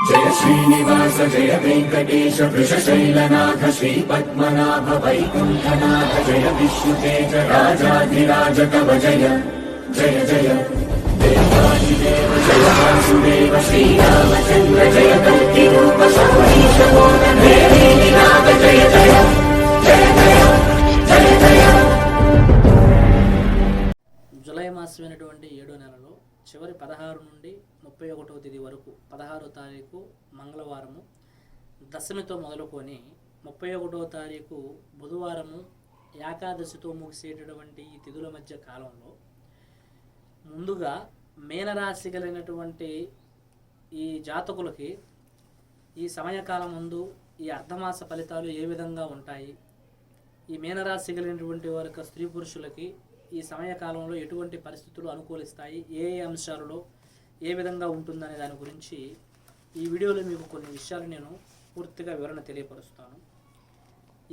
జయ శ్రీనివాస జయ వెంకటేశ వృషశైలనాథ శ్రీ పద్మనాభ వైకుంఠనాథ జయ విష్ణుతేజ రాజాధిరాజ కవ జయ జయ జయ. దేవాదిదేవ జయ చివరి పదహారు నుండి ముప్పై ఒకటవ తేదీ వరకు పదహారో తారీఖు మంగళవారము. దశమితో మొదలుకొని ముప్పై ఒకటవ తారీఖు బుధవారము ఏకాదశితో ముగిసేటటువంటి ఈ తిథుల మధ్య కాలంలో ముందుగా మీనరాశి కలిగినటువంటి ఈ జాతకులకి ఈ సమయకాలం ముందు ఈ అర్ధమాస ఫలితాలు ఏ విధంగా ఉంటాయి? ఈ మీనరాశి కలిగినటువంటి వారి యొక్క స్త్రీ పురుషులకి ఈ సమయకాలంలో ఎటువంటి పరిస్థితులు అనుకూలిస్తాయి? ఏ ఏ అంశాలలో ఏ విధంగా ఉంటుందనే దాని గురించి ఈ వీడియోలో మీకు కొన్ని విషయాలు నేను పూర్తిగా వివరణ తెలియపరుస్తాను.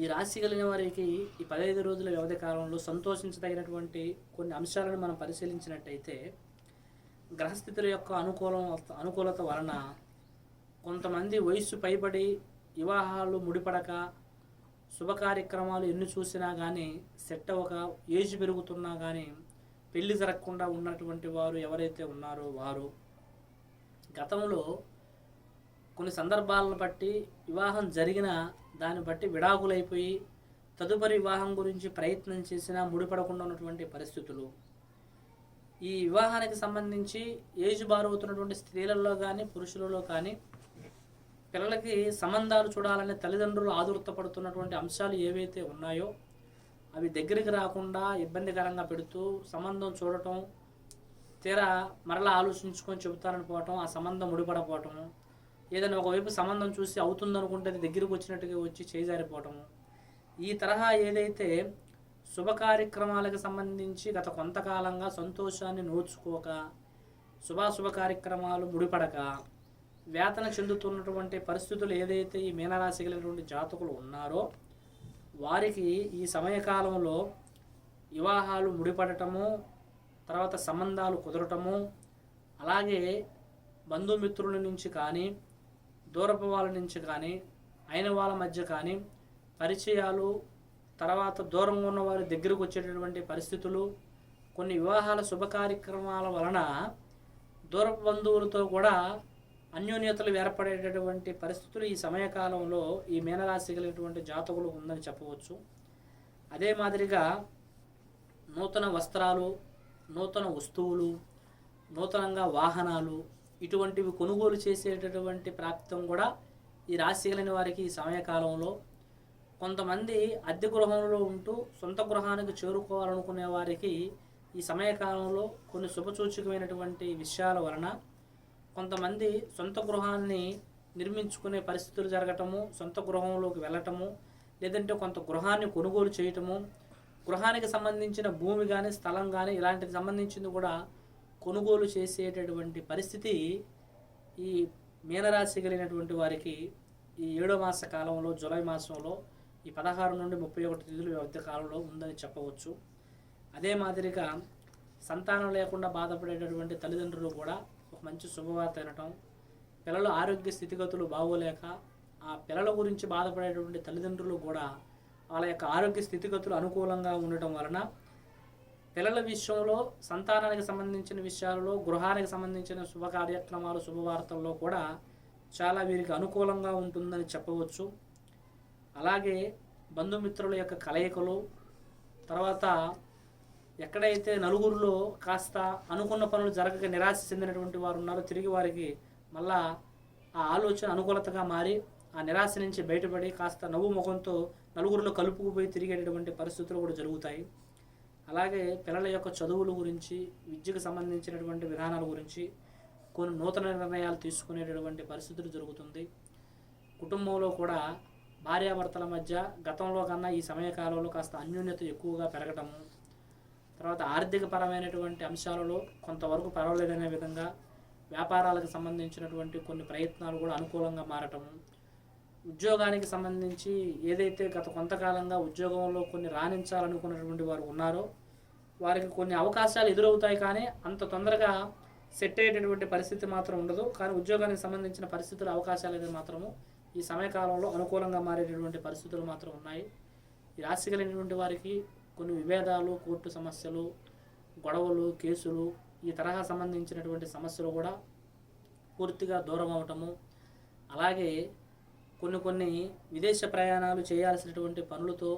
ఈ రాశి కలిగిన వారికి ఈ పదహైదు రోజుల వ్యవధి కాలంలో సంతోషించదగినటువంటి కొన్ని అంశాలను మనం పరిశీలించినట్టయితే గ్రహస్థితుల యొక్క అనుకూలం అనుకూలత వలన కొంతమంది వయస్సు పైబడి వివాహాలు ముడిపడక శుభ కార్యక్రమాలు ఎన్ని చూసినా కానీ సెట్ ఒక ఏజ్ పెరుగుతున్నా కానీ పెళ్ళి జరగకుండా ఉన్నటువంటి వారు ఎవరైతే ఉన్నారో వారు. గతంలో కొన్ని సందర్భాలను బట్టి వివాహం జరిగిన దాన్ని బట్టి విడాకులైపోయి తదుపరి వివాహం గురించి ప్రయత్నం చేసినా ముడిపడకుండా ఉన్నటువంటి పరిస్థితులు. ఈ వివాహానికి సంబంధించి ఏజ్ బారవుతున్నటువంటి స్త్రీలలో కానీ పురుషులలో కానీ పిల్లలకి సంబంధాలు చూడాలని తల్లిదండ్రులు ఆదుర్తపడుతున్నటువంటి అంశాలు ఏవైతే ఉన్నాయో అవి దగ్గరికి రాకుండా ఇబ్బందికరంగా పెడుతూ సంబంధం చూడటం తీరా మరలా ఆలోచించుకొని చెబుతారని పోవటం ఆ సంబంధం ముడిపడపోవటం ఏదైనా ఒకవైపు సంబంధం చూసి అవుతుందనుకుంటే అది దగ్గరికి వచ్చినట్టుగా వచ్చి చేజారిపోవటము. ఈ తరహా ఏదైతే శుభ కార్యక్రమాలకు సంబంధించి గత కొంతకాలంగా సంతోషాన్ని నోచుకోక శుభాశుభ కార్యక్రమాలు ముడిపడక వేతన చెందుతున్నటువంటి పరిస్థితులు ఏదైతే ఈ మీనరాశి కలిగినటువంటి జాతకులు ఉన్నారో వారికి ఈ సమయకాలంలో వివాహాలు ముడిపడటము తర్వాత సంబంధాలు కుదరటము అలాగే బంధుమిత్రుల నుంచి కానీ దూరపు వాళ్ళ నుంచి కానీ అయిన వాళ్ళ మధ్య కానీ పరిచయాలు తర్వాత దూరంగా ఉన్న వారి దగ్గరకు వచ్చేటటువంటి పరిస్థితులు కొన్ని వివాహాల శుభ కార్యక్రమాల వలన దూరపు బంధువులతో కూడా అన్యోన్యతలు ఏర్పడేటటువంటి పరిస్థితులు ఈ సమయకాలంలో ఈ మీనరాశి కలిగినటువంటి జాతకులు ఉందని చెప్పవచ్చు. అదే మాదిరిగా నూతన వస్త్రాలు నూతన వస్తువులు నూతనంగా వాహనాలు ఇటువంటివి కొనుగోలు చేసేటటువంటి ప్రాప్తం కూడా ఈ రాశి కలిగిన వారికి ఈ సమయకాలంలో. కొంతమంది అద్దె గృహంలో ఉంటూ సొంత గృహానికి చేరుకోవాలనుకునే వారికి ఈ సమయకాలంలో కొన్ని శుభసూచకమైనటువంటి విషయాల వలన కొంతమంది సొంత గృహాన్ని నిర్మించుకునే పరిస్థితులు జరగటము సొంత గృహంలోకి వెళ్ళటము లేదంటే కొంత గృహాన్ని కొనుగోలు చేయటము గృహానికి సంబంధించిన భూమి కానీ స్థలం కానీ ఇలాంటికి సంబంధించింది కూడా కొనుగోలు చేసేటటువంటి పరిస్థితి ఈ మీనరాశి కలిగినటువంటి వారికి ఈ ఏడో మాస కాలంలో జూలై మాసంలో ఈ పదహారు నుండి ముప్పై ఒకటి తేదీల వ్యవధి కాలంలో ఉందని చెప్పవచ్చు. అదే మాదిరిగా సంతానం లేకుండా బాధపడేటటువంటి తల్లిదండ్రులు కూడా ఒక మంచి శుభవార్త వినటం పిల్లల ఆరోగ్య స్థితిగతులు బాగోలేక ఆ పిల్లల గురించి బాధపడేటువంటి తల్లిదండ్రులు కూడా వాళ్ళ యొక్క ఆరోగ్య స్థితిగతులు అనుకూలంగా ఉండటం వలన పిల్లల విషయంలో సంతానానికి సంబంధించిన విషయాలలో గృహానికి సంబంధించిన శుభ కార్యక్రమాలు శుభవార్తల్లో కూడా చాలా వీరికి అనుకూలంగా ఉంటుందని చెప్పవచ్చు. అలాగే బంధుమిత్రుల యొక్క కలయికలు తర్వాత ఎక్కడైతే నలుగురిలో కాస్త అనుకున్న పనులు జరగక నిరాశ చెందినటువంటి వారు ఉన్నారో తిరిగి వారికి మళ్ళా ఆ ఆలోచన అనుకూలతగా మారి ఆ నిరాశ నుంచి బయటపడి కాస్త నవ్వు ముఖంతో నలుగురిలో కలుపుకుపోయి తిరిగేటటువంటి పరిస్థితులు కూడా జరుగుతాయి. అలాగే పిల్లల యొక్క చదువుల గురించి విద్యకు సంబంధించినటువంటి విధానాల గురించి కొన్ని నూతన నిర్ణయాలు తీసుకునేటటువంటి పరిస్థితులు జరుగుతుంది. కుటుంబంలో కూడా భార్యాభర్తల మధ్య గతంలో కన్నా ఈ సమయకాలంలో కాస్త అన్యోన్యత ఎక్కువగా పెరగటము తర్వాత ఆర్థిక పరమైనటువంటి అంశాలలో కొంతవరకు పర్వాలేదనే విధంగా వ్యాపారాలకు సంబంధించినటువంటి కొన్ని ప్రయత్నాలు కూడా అనుకూలంగా మారటము ఉద్యోగానికి సంబంధించి ఏదైతే గత కొంతకాలంగా ఉద్యోగంలో కొన్ని రాణించాలనుకున్నటువంటి వారు ఉన్నారో వారికి కొన్ని అవకాశాలు ఎదురవుతాయి కానీ అంత తొందరగా సెట్ అయ్యేటటువంటి పరిస్థితి మాత్రం ఉండదు. కానీ ఉద్యోగానికి సంబంధించిన పరిస్థితులు అవకాశాలు అయితే మాత్రము ఈ సమయకాలంలో అనుకూలంగా మారేటటువంటి పరిస్థితులు మాత్రం ఉన్నాయి. ఈ రాశి కలిగినటువంటి వారికి కొన్ని విభేదాలు కోర్టు సమస్యలు గొడవలు కేసులు ఈ తరహా సంబంధించినటువంటి సమస్యలు కూడా పూర్తిగా దూరం అవటము అలాగే కొన్ని కొన్ని విదేశ ప్రయాణాలు చేయాల్సినటువంటి పనులతో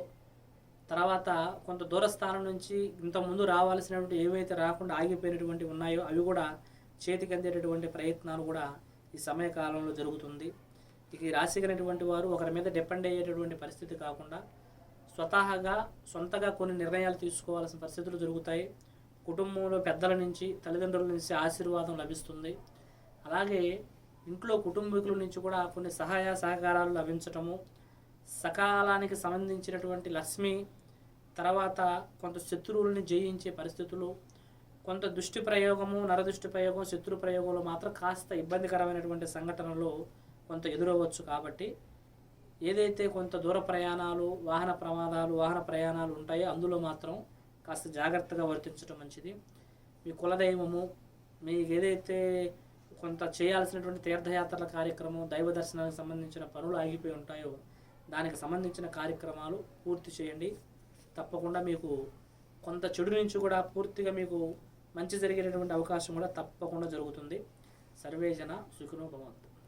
తర్వాత కొంత దూరస్థానం నుంచి ఇంతకుముందు రావాల్సినటువంటి ఏవైతే రాకుండా ఆగిపోయినటువంటి ఉన్నాయో అవి కూడా చేతికి అందేటటువంటి ప్రయత్నాలు కూడా ఈ సమయకాలంలో జరుగుతుంది. ఇక ఈ వారు ఒకరి మీద డిపెండ్ అయ్యేటటువంటి పరిస్థితి కాకుండా స్వతహాగా సొంతగా కొన్ని నిర్ణయాలు తీసుకోవాల్సిన పరిస్థితులు జరుగుతాయి. కుటుంబంలో పెద్దల నుంచి తల్లిదండ్రుల నుంచి ఆశీర్వాదం లభిస్తుంది. అలాగే ఇంట్లో కుటుంబీకుల నుంచి కూడా కొన్ని సహాయ సహకారాలు లభించటము సకాలానికి సంబంధించినటువంటి లక్ష్మి తర్వాత కొంత శత్రువుల్ని జయించే పరిస్థితులు కొంత దుష్టి ప్రయోగము నరదుష్టి ప్రయోగం శత్రు ప్రయోగంలో మాత్రం కాస్త ఇబ్బందికరమైనటువంటి సంఘటనలు కొంత ఎదురవ్వచ్చు కాబట్టి ఏదైతే కొంత దూర ప్రయాణాలు వాహన ప్రమాదాలు వాహన ప్రయాణాలు ఉంటాయో అందులో మాత్రం కాస్త జాగ్రత్తగా వర్తించడం మంచిది. మీ కులదైవము మీకు ఏదైతే కొంత చేయాల్సినటువంటి తీర్థయాత్రల కార్యక్రమం దైవ దర్శనానికి సంబంధించిన పనులు ఆగిపోయి ఉంటాయో దానికి సంబంధించిన కార్యక్రమాలు పూర్తి చేయండి. తప్పకుండా మీకు కొంత చెడు నుంచి కూడా పూర్తిగా మీకు మంచి జరిగేటటువంటి అవకాశం కూడా తప్పకుండా జరుగుతుంది. సర్వేజన సుఖినో భవంతు.